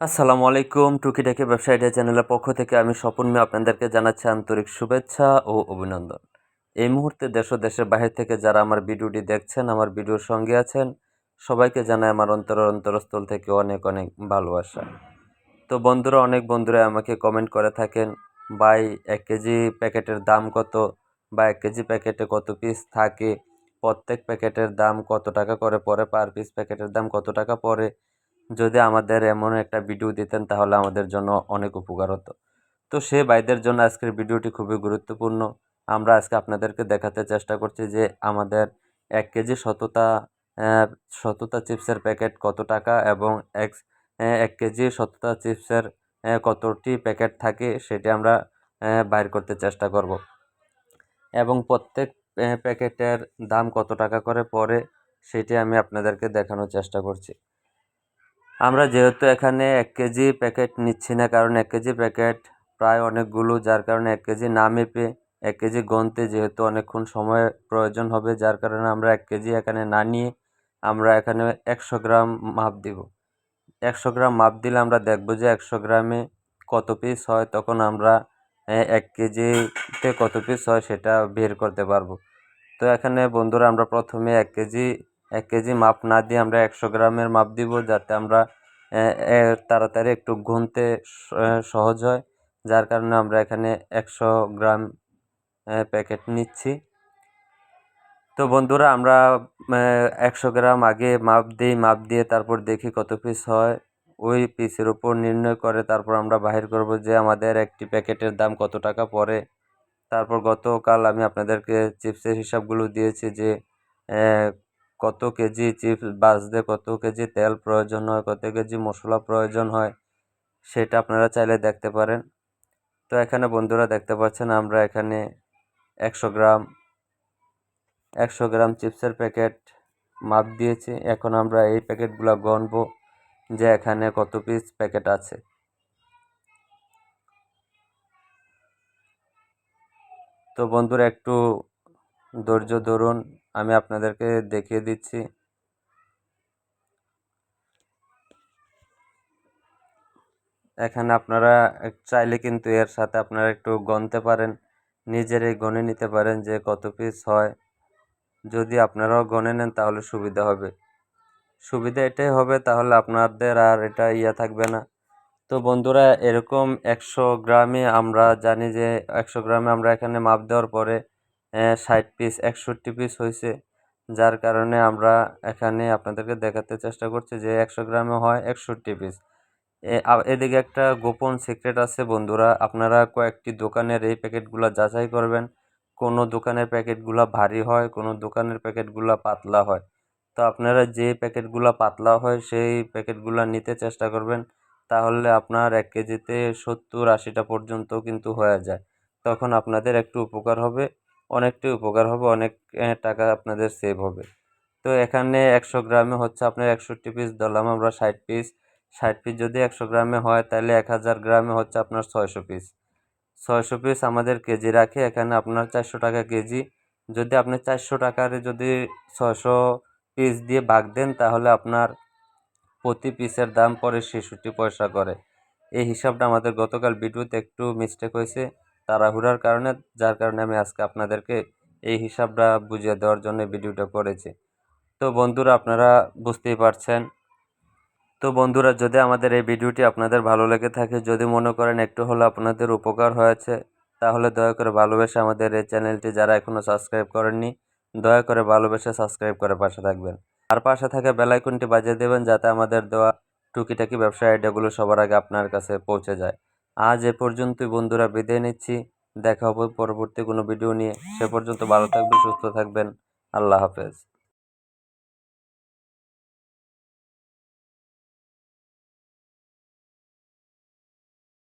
আসসালামু আলাইকুম টুকিটাকি ব্যবসায়ীদের চ্যানেলের পক্ষ থেকে আমি স্বপন মেয়ে আপনাদেরকে জানাচ্ছি আন্তরিক শুভেচ্ছা ও অভিনন্দন। এই মুহূর্তে দেশ ও দেশের বাহির থেকে যারা আমার ভিডিওটি দেখছেন, আমার ভিডিওর সঙ্গে আছেন, সবাইকে জানাই আমার অন্তর অন্তরস্থল থেকে অনেক অনেক ভালোবাসা। তো বন্ধুরা, অনেক বন্ধুরা আমাকে কমেন্ট করে থাকেন, ভাই, এক কেজি প্যাকেটের দাম কত? বা এক কেজি প্যাকেটে কত পিস থাকে? প্রত্যেক প্যাকেটের দাম কত টাকা করে পরে পার পিস প্যাকেটের দাম কত টাকা পড়ে? যদি আমাদের এমন একটা ভিডিও দিতেন, তাহলে আমাদের জন্য অনেক উপকার হতো। তো সে ভাইদের জন্য আজকের ভিডিওটি খুবই গুরুত্বপূর্ণ। আমরা আজকে আপনাদেরকে দেখাতে চেষ্টা করছি যে আমাদের এক কেজি শততা শততা চিপসের প্যাকেট কত টাকা এবং এক এক কেজি শততা চিপসের কতটি প্যাকেট থাকে সেটি আমরা বাইর করতে চেষ্টা করব। এবং প্রত্যেক প্যাকেটের দাম কত টাকা করে পড়ে সেটি আমি আপনাদেরকে দেখানোর চেষ্টা করছি। আমরা যেহেতু এখানে এক কেজি প্যাকেট নিচ্ছি না, কারণ এক কেজি প্যাকেট প্রায় অনেকগুলো, যার কারণে এক কেজি না মেপে এক কেজি গনতে যেহেতু অনেকক্ষণ সময় প্রয়োজন হবে, যার কারণে আমরা এক কেজি এখানে না নিয়ে আমরা এখানে একশো গ্রাম মাপ দিব। একশো গ্রাম মাপ দিলে আমরা দেখব যে একশো গ্রামে কত পিস হয়, তখন আমরা এক কেজিতে কত পিস হয় সেটা বের করতে পারব। তো এখানে বন্ধুরা, আমরা প্রথমে এক কেজি এক কেজি মাপ না দিয়ে আমরা একশো গ্রামের মাপ দিব, যাতে আমরা তাড়াতাড়ি একটু গুনতে সহজ হয়। যার কারণে আমরা এখানে একশো গ্রাম প্যাকেট নিচ্ছি। তো বন্ধুরা, আমরা একশো গ্রাম আগে মাপ দিই, মাপ দিয়ে তারপর দেখি কত পিস হয়। ওই পিসের উপর নির্ণয় করে তারপর আমরা বাহির করব যে আমাদের একটি প্যাকেটের দাম কত টাকা পড়ে। তারপর গতকাল আমি আপনাদেরকে চিপসের হিসাবগুলো দিয়েছি যে কত কেজি চিপস বাজতে কত কেজি তেল প্রয়োজন হয়, কত কেজি মশলা প্রয়োজন হয়, সেটা আপনারা চাইলে দেখতে পারেন। তো এখানে বন্ধুরা দেখতে পাচ্ছেন আমরা এখানে একশো গ্রাম একশো গ্রাম চিপসের প্যাকেট মাপ দিয়েছি। এখন আমরা এই প্যাকেটগুলো গণব যে এখানে কত পিস প্যাকেট আছে। তো বন্ধুরা একটু ধৈর্য ধরুন। আমি আপনাদেরকে দেখিয়ে দিচ্ছি। এখানে আপনারা চাইলে কিন্তু এর সাথে আপনারা একটু গনতে পারেন নিজেরাই গনে নিতে পারেন যে কত পিস হয়। যদি আপনারাও গনে নেন তাহলে সুবিধা হবে। সুবিধা এটাই হবে তাহলে আপনাদের আর এটা ইয়া থাকবে না। তো বন্ধুরা, এরকম একশো গ্রামে আমরা জানি যে একশো গ্রামে আমরা এখানে মাপ দেওয়ার পরে ষাট পিস একষট্টি পিস হয়েছে। যার কারণে আমরা এখানে আপনাদেরকে দেখাতে চেষ্টা করছি যে একশো গ্রামে হয় একষট্টি পিস এদিকে একটা গোপন সিক্রেট আছে বন্ধুরা। আপনারা কয়েকটি দোকানের এই প্যাকেটগুলো যাচাই করবেন। কোনো দোকানের প্যাকেটগুলো ভারী হয়, কোনো দোকানের প্যাকেটগুলো পাতলা হয়। তো আপনারা যে প্যাকেটগুলো পাতলা হয়, সেই প্যাকেটগুলো নিতে চেষ্টা করবেন। তাহলে আপনার এক কেজিতে সত্তর আশিটা পর্যন্ত কিন্তু হয়ে যায়। তখন আপনাদের একটু উপকার হবে। অনেকটাই উপকার হবে, অনেক টাকা আপনাদের সেভ হবে। তো এখানে একশো গ্রামে হচ্ছে আপনার একষট্টি পিস ধরলাম আমরা ষাট পিস ষাট পিস যদি একশো গ্রামে হয়, তাহলে এক হাজার গ্রামে হচ্ছে আপনার ছয়শো পিস ছয়শো পিস আমাদের কেজি রাখে, এখানে আপনার চারশো টাকা কেজি। যদি আপনি চারশো টাকার যদি ছয়শো পিস দিয়ে ভাগ দেন, তাহলে আপনার প্রতি পিসের দাম পরে ছেষট্টি পয়সা করে। এই হিসাবটা আমাদের গতকাল ভিডিওতে একটু মিস্টেক হয়েছে। তাড়াহুড়ার কারণে, যার কারণে আমি আজকে আপনাদেরকে এই হিসাবটা বুঝিয়ে দেওয়ার জন্য ভিডিওটা করেছি। তো বন্ধুরা, আপনারা বুঝতেই পারছেন। তো বন্ধুরা, যদি আমাদের এই ভিডিওটি আপনাদের ভালো লেগে থাকে, যদি মনে করেন একটু হলো আপনাদের উপকার হয়েছে, তাহলে দয়া করে ভালোবেসে আমাদের এই চ্যানেলটি যারা এখনও সাবস্ক্রাইব করেননি, দয়া করে ভালোবেসে সাবস্ক্রাইব করে পাশে থাকবেন। আর পাশে থাকা বেলাইকনটি বাজিয়ে দেবেন, যাতে আমাদের দেওয়া টুকিটাকি ব্যবসা আইডিয়াগুলো সবার আগে আপনার কাছে পৌঁছে যায়। আজ এ পর্যন্তই, বন্ধুরা, বিদায় নিচ্ছি। দেখা হবে পরবর্তী কোনো ভিডিও নিয়ে। সে পর্যন্ত ভালো থাকবেন, সুস্থ থাকবেন। আল্লাহ হাফেজ।